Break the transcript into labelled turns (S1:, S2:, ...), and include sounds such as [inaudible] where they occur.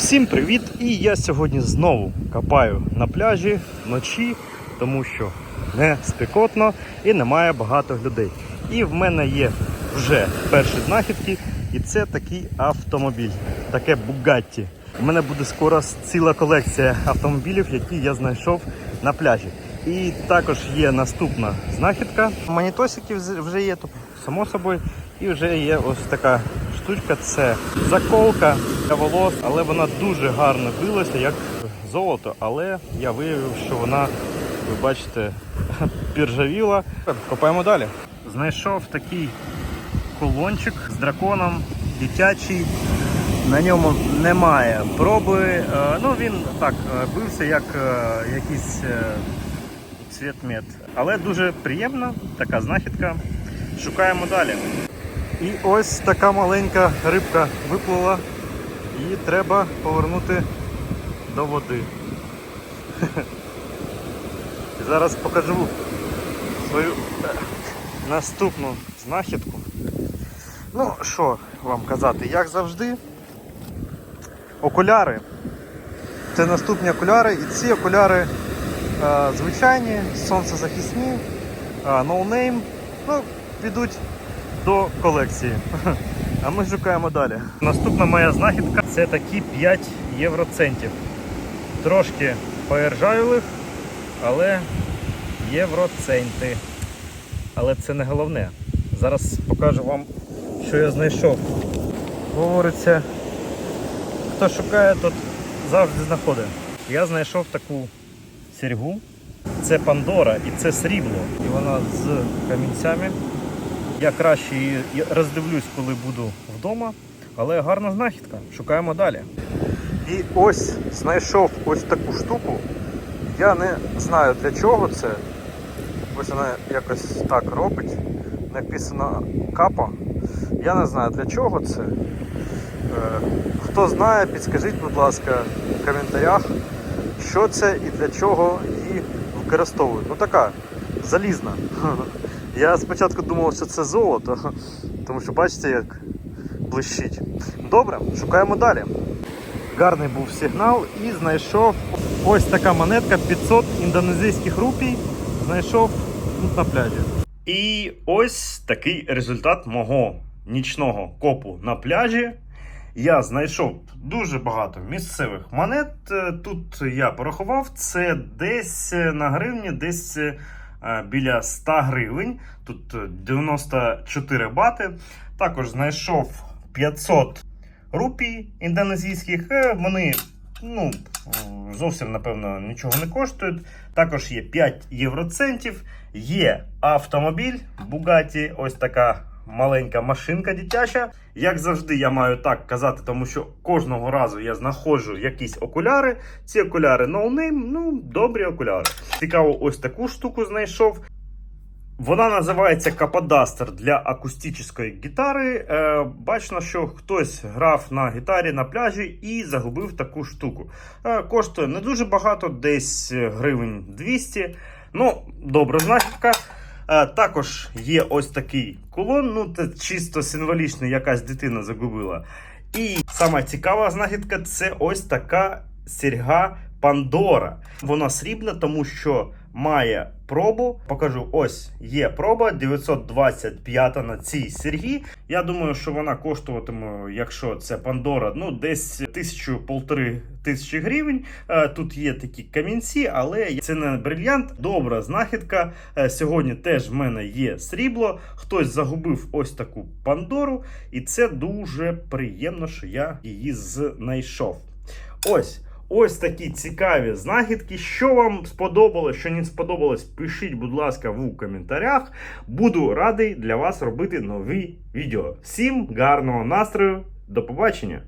S1: Всім привіт! І я сьогодні знову копаю на пляжі вночі, тому що не спекотно і немає багато людей. І в мене є вже перші знахідки, і це такий автомобіль, таке Bugatti. У мене буде скоро ціла колекція автомобілів, які я знайшов на пляжі. І також є наступна знахідка. Манітосики вже є, тобто, само собою. І вже є ось така штучка, це заколка для волос, але вона дуже гарно билася, як золото. Але я виявив, що вона, ви бачите, [laughs] піржавіла. Копаємо далі. Знайшов такий колончик з драконом, дитячий. На ньому немає проби. Е, Ну він так е, бився, як е, якийсь е, цвітмет. Але дуже приємна така знахідка. Шукаємо далі. І ось така маленька рибка виплила. Її треба повернути до води. І зараз покажу свою е, наступну знахідку. Ну, що вам казати, як завжди, окуляри. Це наступні окуляри, і ці окуляри е, звичайні, сонцезахисні, е, no name, ну, підуть до колекції. [laughs] А ми шукаємо далі. Наступна моя знахідка це такі 5 євроцентів. Трошки поержавілих, але євроценти. Але це не головне. Зараз покажу вам, що я знайшов. Говориться, хто шукає, тот завжди знаходить. Я знайшов таку серьгу. Це Пандора і це срібло. І вона з камінцями. Я краще її роздивлюсь, коли буду вдома. Але гарна знахідка. Шукаємо далі. І ось знайшов ось таку штуку. Я не знаю для чого це. Ось вона якось так робить. Написано капа. Я не знаю для чого це. Е, Хто знає, підскажіть, будь ласка, в коментарях, що це і для чого її використовують. Ну така залізна. [laughs] Я спочатку думав, що це золото, [laughs] тому що бачите, як блищить. Добре, шукаємо далі. Гарний був сигнал і знайшов ось така монетка 500 індонезійських рупій. Знайшов тут на пляжі. І ось такий результат мого нічного копу на пляжі. Я знайшов дуже багато місцевих монет. Е, Тут я порахував, це десь е, на гривні, десь е, біля 100 гривень. Тут е, 94 бати. Також знайшов 500 рупій індонезійських. Е, Вони ну, зовсім, напевно, нічого не коштують. Також є 5 євроцентів. Є автомобіль Bugatti, ось така маленька машинка дитяча. Як завжди, я маю так казати, тому що кожного разу я знаходжу якісь окуляри. Ці окуляри no name, ну, добрі окуляри. Цікаво, ось таку штуку знайшов. Вона називається Каподастер для акустичної гітари. Е, бачно, що хтось грав на гітарі на пляжі і загубив таку штуку. Е, коштує не дуже багато, десь гривень 200. Ну, добра знахідка. Е, також є ось такий кулон. Ну, це чисто символічно, якась дитина загубила. І сама цікава знахідка це ось така серьга Пандора. Вона срібна, тому що має пробу. Покажу, ось є проба 925 на цій сергі. Я думаю, що вона коштуватиме, якщо це Пандора, ну десь тисячу полтори тисячі гривень. Е, Тут є такі камінці, але це не брильянт. Добра знахідка. Е, Сьогодні теж в мене є срібло. Хтось загубив ось таку Пандору, і це дуже приємно, що я її знайшов. Ось. Ось такі цікаві знахідки. Що вам сподобалось, що не сподобалось, пишіть, будь ласка, в коментарях. Буду радий для вас робити нові відео. Всім гарного настрою, до побачення!